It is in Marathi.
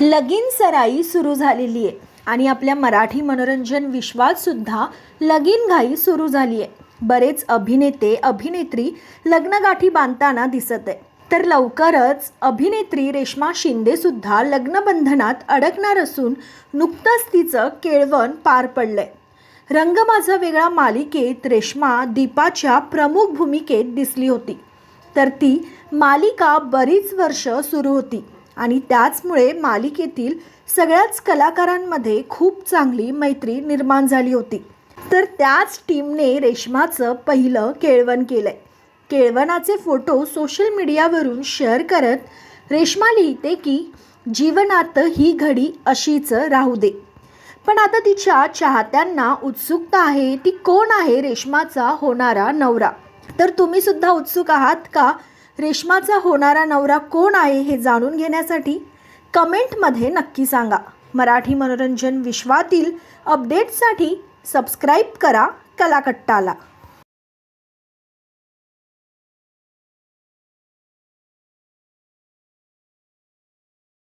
लगीन सराई सुरू झालेली आहे. आणि आपल्या मराठी मनोरंजन विश्वातसुद्धा लगीन घाई सुरू झाली आहे. बरेच अभिनेते अभिनेत्री लग्नगाठी बांधताना दिसत आहे तर लवकरच अभिनेत्री रेश्मा शिंदेसुद्धा लग्नबंधनात अडकणार असून नुकतंच तिचं केळवण पार पडलं आहे रंग माझा वेगळा मालिकेत रेश्मा दीपाच्या प्रमुख भूमिकेत दिसली होती. तर ती मालिका बरीच वर्ष सुरू होती. आणि त्याचमुळे मालिकेतील सगळ्याच कलाकारांमध्ये खूप चांगली मैत्री निर्माण झाली होती. तर त्याच टीमने रेश्माचं पहिलं केळवण केलं आहे केळवणाचे फोटो सोशल मीडियावरून शेअर करत रेश्मा लिहिते की जीवनात ही घडी अशीच राहू दे. पण आता तिच्या चाहत्यांना उत्सुकता आहे ती कोण आहे रेश्माचा होणारा नवरा? तर तुम्ही सुद्धा उत्सुक आहात का? रेश्माचा होणारा नवरा कोण आहे हे जाणून घेण्यासाठी कमेंटमध्ये नक्की सांगा. मराठी मनोरंजन विश्वातील अपडेट्ससाठी सबस्क्राईब करा कलाकट्टाला.